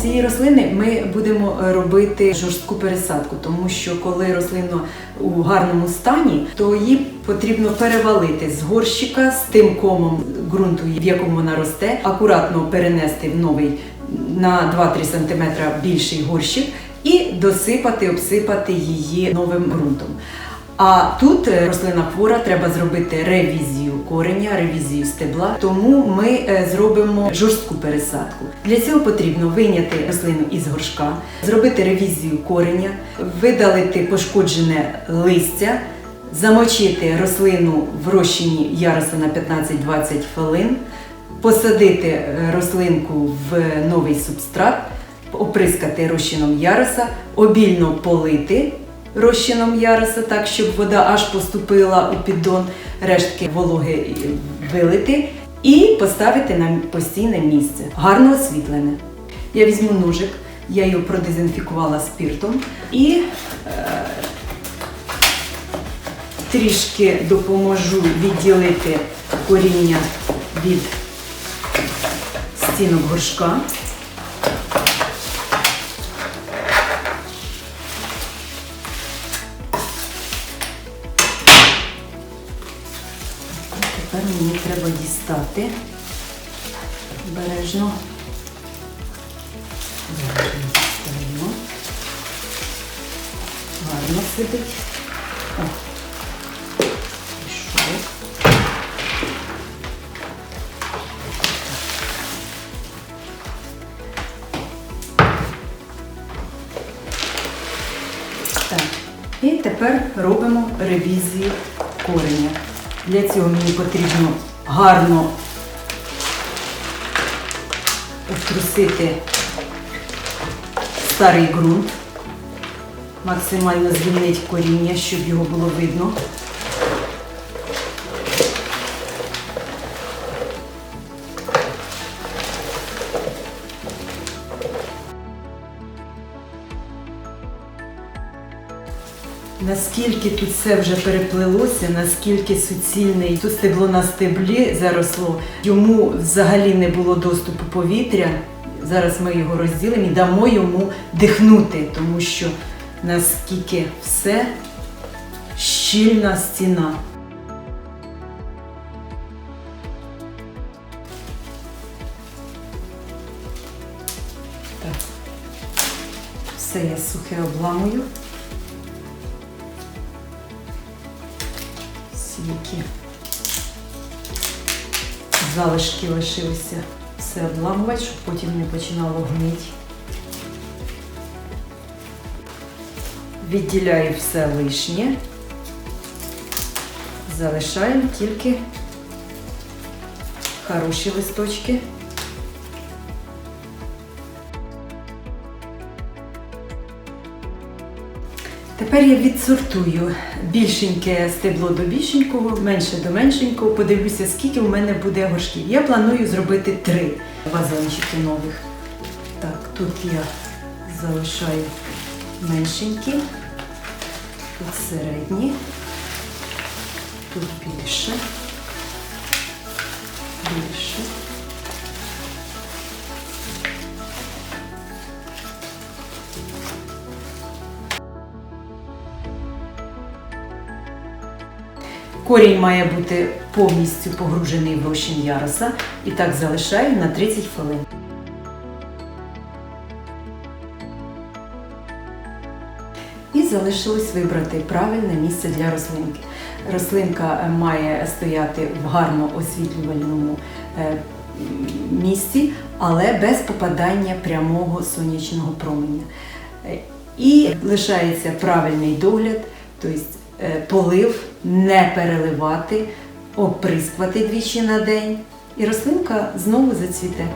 Цієї рослини ми будемо робити жорстку пересадку, тому що коли рослина у гарному стані, то її потрібно перевалити з горщика з тим комом ґрунту, в якому вона росте, акуратно перенести в новий на 2-3 см більший горщик і досипати, обсипати її новим ґрунтом. А тут е, рослина хвора, треба зробити ревізію кореня, ревізію стебла. Тому ми е, зробимо жорстку пересадку. Для цього потрібно вийняти рослину із горшка, зробити ревізію кореня, видалити пошкоджене листя, замочити рослину в розчині яроса на 15-20 хвилин, посадити е, рослинку в новий субстрат, оприскати розчином яроса, обільно полити розчином яроса, так щоб вода аж поступила у піддон, рештки вологи вилити і поставити на постійне місце, гарно освітлене. Я візьму ножик, я його продезінфікувала спіртом і е, трішки допоможу відділити коріння від стінок горшка. Тепер мені треба дістати обережно. Обережно дістаємо. Гарно сидить. О, пішов. Так. І тепер робимо ревізію кореня. Для цього мені потрібно гарно обтрусити старий ґрунт, максимально звільнити коріння, щоб його було видно. Наскільки тут все вже переплилося, наскільки суцільний тут стебло на стеблі заросло, йому взагалі не було доступу повітря. Зараз ми його розділимо і дамо йому дихнути, тому що наскільки все щільна стіна. Так. Все я сухе обламую. Які залишки лишилися, все обламувати, щоб потім не починало гнити. Відділяю все лишнє, залишаємо тільки хороші листочки. Тепер я відсортую більшеньке стебло до більшенького, менше до меншенького. Подивлюся, скільки у мене буде горшків. Я планую зробити три вазончики нових. Так, тут я залишаю меншенькі, тут середні, тут більше, більше. Корінь має бути повністю погружений в розчин яроса і так залишаю на 30 хвилин. І залишилось вибрати правильне місце для рослинки. Рослинка е, має стояти в гарно освітлювальному е, місці, але без попадання прямого сонячного променя. Е, І лишається правильний догляд, тобто полив, не переливати, оприскувати двічі на день, і рослинка знову зацвіте.